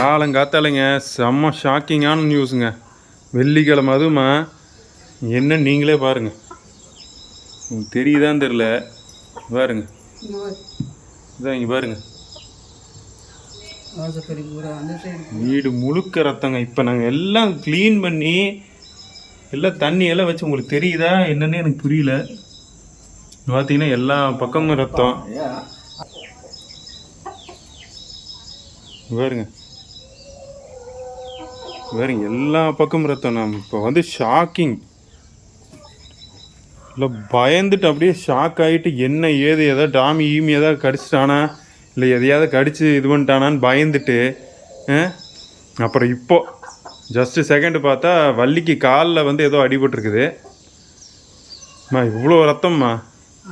காலங்காத்தாலைங்க செம்ம ஷாக்கிங்கான நியூஸுங்க வெள்ளிக்கிழமை அதுமா என்ன நீங்களே பாருங்க. உங்களுக்கு தெரியுதான்னு தெரில பாருங்க. இதான் இங்கே பாருங்க. வீடு முழுக்க ரத்தங்க. இப்போ நாங்கள் எல்லாம் க்ளீன் பண்ணி எல்லாம் தண்ணியெல்லாம் வச்சு உங்களுக்கு தெரியுதா என்னன்னு எனக்கு புரியல. பார்த்தீங்கன்னா எல்லா பக்கமும் ரத்தம். பாருங்க. பாருங்க எல்லா பக்கமும் ரத்தம் நான் இப்போ வந்து ஷாக்கிங் இல்லை பயந்துட்டு அப்படியே ஷாக் ஆகிட்டு என்ன ஏது ஏதாவது டாமி ஈமி ஏதாவது கடிச்சிட்டானா இல்லை எதையாவது கடிச்சு இது பண்ணிட்டானான்னு பயந்துட்டு? அப்புறம் இப்போ ஜஸ்ட்டு செகண்டு பார்த்தா வள்ளிக்கு காலில் வந்து ஏதோ அடிபட்டிருக்குது அம்மா இவ்வளோ ரத்தம்மா.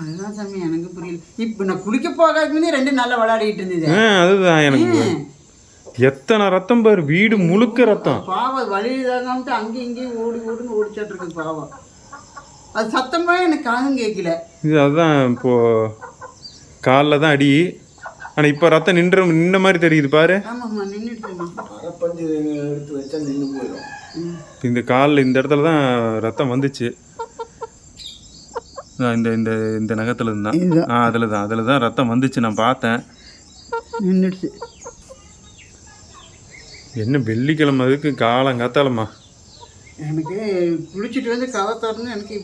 அதுதான் சாமி எனக்கு புரியல. இப்போ நான் குளிக்க போகாதுக்கு முன்னே ரெண்டு நாள்ல விளையாடிட்டு இருந்தது. அதுதான் எனக்கு எத்தனை ரத்தம் பாரு வீடு முழுக்க ரத்தம். பாவம் வழி இதாகாமட்டு அங்கேயும் இங்கேயும் ஓடி ஓடுன்னு ஓடிச்சாட்டு இருக்கு பாவம். அது சத்தமா எனக்கு காதும் கேட்கல இது அதுதான் இப்போது காலில் தான் அடி. ஆனால் இப்போ ரத்தம் நின்ற நின்ன மாதிரி தெரியுது பாரு. ஆமாம்மா நின்றுட்டு அரைப்பஞ்சு எடுத்து வச்சா நின்று போயிடும். இப்ப இந்த காலில் இந்த இடத்துல தான் ரத்தம் வந்துச்சு. இந்த இந்த இந்த நகத்துல இருந்தான். ஆ அதில் தான் அதில் தான் ரத்தம் வந்துச்சு நான் பார்த்தேன். நின்றுடுச்சு என்ன வெள்ளிக்கிழமை அதுக்கு காலங்காத்தாலம்மா எனக்கு குளிச்சுட்டு வந்து கதை திறந்து எனக்கு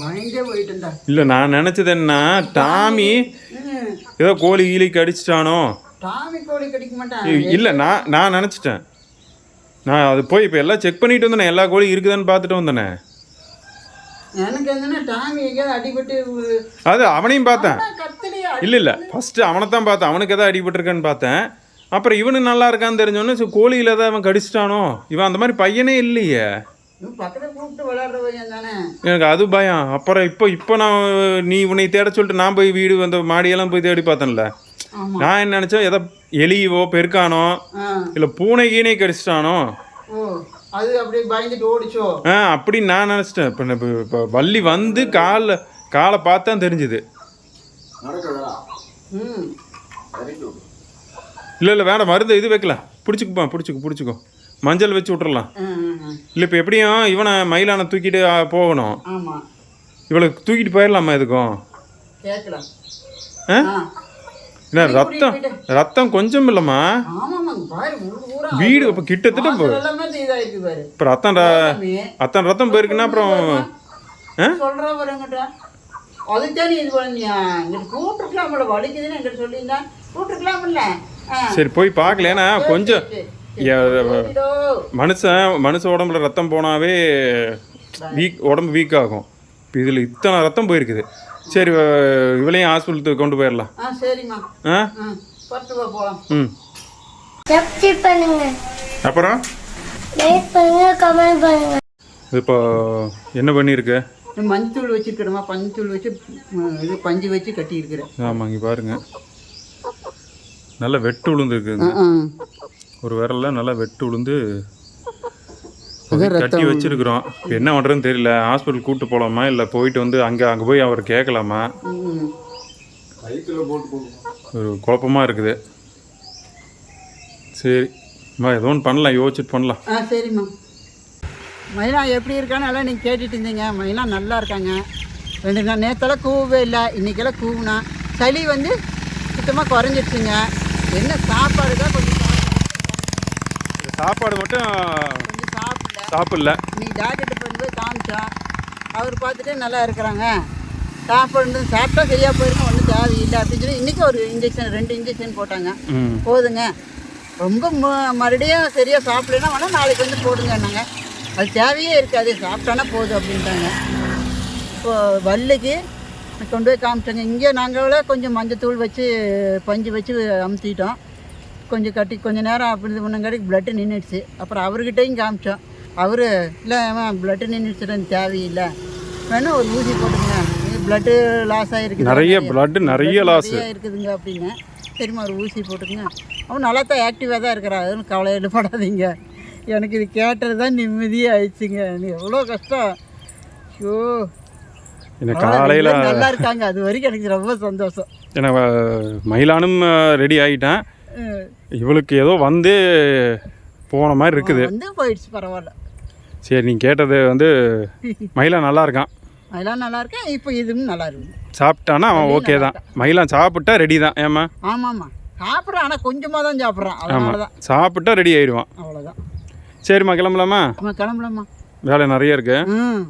பயந்தே போயிட்டேன்டா. இல்லை நான் நினச்சது என்ன டாமி. ஏதோ கோழி கீழி கடிச்சிட்டானோ டாமி கோழி கடிக்க மாட்டான் இல்லை நான் நான் நினச்சிட்டேன். நான் அது போய் இப்போ எல்லாம் செக் பண்ணிட்டு வந்தேனே எல்லா கோழி இருக்குதான்னு பார்த்துட்டு வந்தேனே. எனக்கு என்னன்னா டாமி எங்கேயாவது அடிபட்டு அது அவனையும் பார்த்தேன். இல்லை இல்லை ஃபஸ்ட்டு அவனை தான் பார்த்தேன். அவனுக்கு எதாவது அடிபட்டிருக்கான்னு பார்த்தேன். அப்புறம் இவனு நல்லா இருக்கான்னு தெரிஞ்சோன்னே சரி கோழியில் ஏதாவது அவன் கடிச்சிட்டானோ? இவன் அந்த மாதிரி பையனே இல்லையே. தானே? எனக்கு அது பயம். அப்புறம் இப்போ இப்போ நான் நீ உன்னை தேட சொல்லிட்டு நான் போய் வீடு வந்து மாடியெல்லாம் போய் தேடி பார்த்தேன்ல. நான் என்ன நினச்சேன் ஏதோ எலியவோ பெருக்கானோ இல்லை பூனை கீனை கடிச்சிட்டானோ? ஓ அது அப்படியே பயந்துட்டு ஓடிச்சோ? ஆ அப்படின்னு நான் நினச்சிட்டேன். இப்போ இப்போ வள்ளி வந்து காலில் காலை பார்த்தா தெரிஞ்சுது. ம். இல்லை இல்லை வேண்டாம் மருந்து இது வைக்கலாம் பிடிச்சிக்குப்பா பிடிச்சிக்கோ பிடிச்சிக்கோ. மஞ்சள் வச்சு விட்றலாம். இல்லை இப்போ எப்படியும் இவனை மயிலான தூக்கிட்டு போகணும். ஆமா. இவளை தூக்கிட்டு போயிடலாமா எதுக்கும்? இல்லை ரத்தம் ரத்தம் கொஞ்சம் இல்லைம்மா. வீடு இப்போ கிட்டத்தட்ட இப்போ ரத்தம் அத்தனை ரத்தம் போயிருக்குன்னா அப்புறம் அதுதான் இது பண்ணியா இங்கிட்ட வலிக்குதுன்னு சொல்லியிருந்தா. சரி போய் பார்க்கல ஏன்னா கொஞ்சம். மனுஷன் மனுஷ உடம்புல ரத்தம் போனாவே வீக் உடம்பு வீக் ஆகும். இப்போ இதில் இத்தனை ரத்தம் போயிருக்குது. சரி இவளையும் ஹாஸ்பிட்டலுக்கு கொண்டு போயிடலாம் ஆ ம் அப்புறம்? லைக் பண்ணுங்க கமெண்ட் பண்ணுங்க. இப்போ என்ன பண்ணியிருக்க? மஞ்சத்தூள் வச்சிருக்கிறோமா பஞ்சத்தூள் வச்சு இது பஞ்சு வச்சு கட்டி இருக்கிறேன் ஆமாம் இங்கே பாருங்க. நல்லா வெட்டு உளுந்துருக்குங்க. ஒரு விரல்ல நல்லா வெட்டு உளுந்து கட்டி வச்சிருக்கிறோம். என்ன பண்ணுறதுன்னு தெரியல. ஹாஸ்பிட்டல் கூட்டு போகலாமா இல்லை போயிட்டு வந்து அங்கே அங்கே போய் அவர் கேட்கலாமா? ஒரு குழப்பமாக இருக்குது. சரி. அம்மா ஏதோ ஒன்று பண்ணலாம். யோசிச்சுட்டு பண்ணலாம். ஆ சரிம்மா மயிலா எப்படி இருக்கான்னு எல்லாம் நீங்கள் கேட்டுட்டு இருந்தீங்க. மயிலா நல்லா இருக்காங்க. ரெண்டு நாள் நேற்றெல்லாம் கூவவே இல்லை. இன்றைக்கெல்லாம் கூவுனா சளி வந்து சுத்தமாக குறைஞ்சிடுச்சுங்க என்ன சாப்பாடு தான் கொஞ்சம். சாப்பாடு. மட்டும் கொஞ்சம் சாப்பிடல. சாப்பிடல. நீ டாக்டர்கிட்ட கொண்டு போய் காமிச்சோம் அவர் பார்த்துட்டு நல்லா இருக்கிறாங்க. சாப்பாடு சாப்பிட்டா சரியாக போயிருங்க ஒன்றும் தேவையில்லை அப்படின்னு சொல்லி இன்றைக்கி ஒரு இன்ஜெக்ஷன் ரெண்டு இன்ஜெக்ஷன் போட்டாங்க. போதுங்க. ரொம்ப மறுபடியும் சரியாக சாப்பிடலன்னா வேணால் நாளைக்கு வந்து போடுங்கன்னாங்க. அது தேவையே இருக்காது. சாப்பிட்டானா போதும் அப்படின்ட்டாங்க. இப்போ வள்ளிக்கு கொண்டு போய் காமிச்சாங்க. இங்கே நாங்கள் கொஞ்சம் மஞ்சத்தூள் வச்சு பஞ்சு வச்சு அமுத்திட்டோம். கொஞ்சம் கட்டி கொஞ்ச நேரம் அப்படி பண்ணங்காட்டி பிளட்டு நின்றுடுச்சு அப்புறம் அவர்கிட்டையும் காமிச்சோம். அவர் இல்லை பிளட்டு நின்றுடுச்சு தேவையில்லை. வேணா ஒரு ஊசி போட்டுங்க பிளட்டு லாஸ் ஆகிருக்கு நிறைய blood நிறைய. நிறைய இருக்குதுங்க அப்படின்னு. சரிம்மா ஒரு ஊசி போட்டுக்குங்க. அவன் நல்லா தான் ஆக்டிவாக தான் இருக்கிறா அதுவும் கவலை எடுப்படாதீங்க. எனக்கு இது கேட்டது தான் நிம்மதியாக ஆயிடுச்சுங்க. எனக்கு எவ்வளோ கஷ்டம். ஐயோ. என்ன பரவாயில்ல, காலையில் நல்லா இருக்காங்க. அது வரைக்கும் எனக்கு ரொம்ப சந்தோஷம். எனக்கு மயிலானும் ரெடி ஆகிட்டேன் இவளுக்கு ஏதோ வந்து போன மாதிரி இருக்குது. வந்து போயிடுச்சு பரவாயில்ல. சரி நீ கேட்டது வந்து மயிலா நல்லா இருக்கான். அதெல்லாம் நல்லா இருக்கேன் இப்போ இதுவும் நல்லா இருக்குது சாப்பிட்டானா? அவன் ஓகே தான். மயிலாம் சாப்பிட்டா ரெடி தான். ஏம்மா? ஆமாம்மா. சாப்பிட்றான் ஆனால் கொஞ்சமாக தான் சாப்பிட்றான். அதனால ஆமாம் தான் சாப்பிட்டா ரெடி ஆயிடுவான். அவ்வளோதான் சரிம்மா கிளம்பலாமா? கிளம்பலாமா வேலை நிறைய இருக்கு. ம்.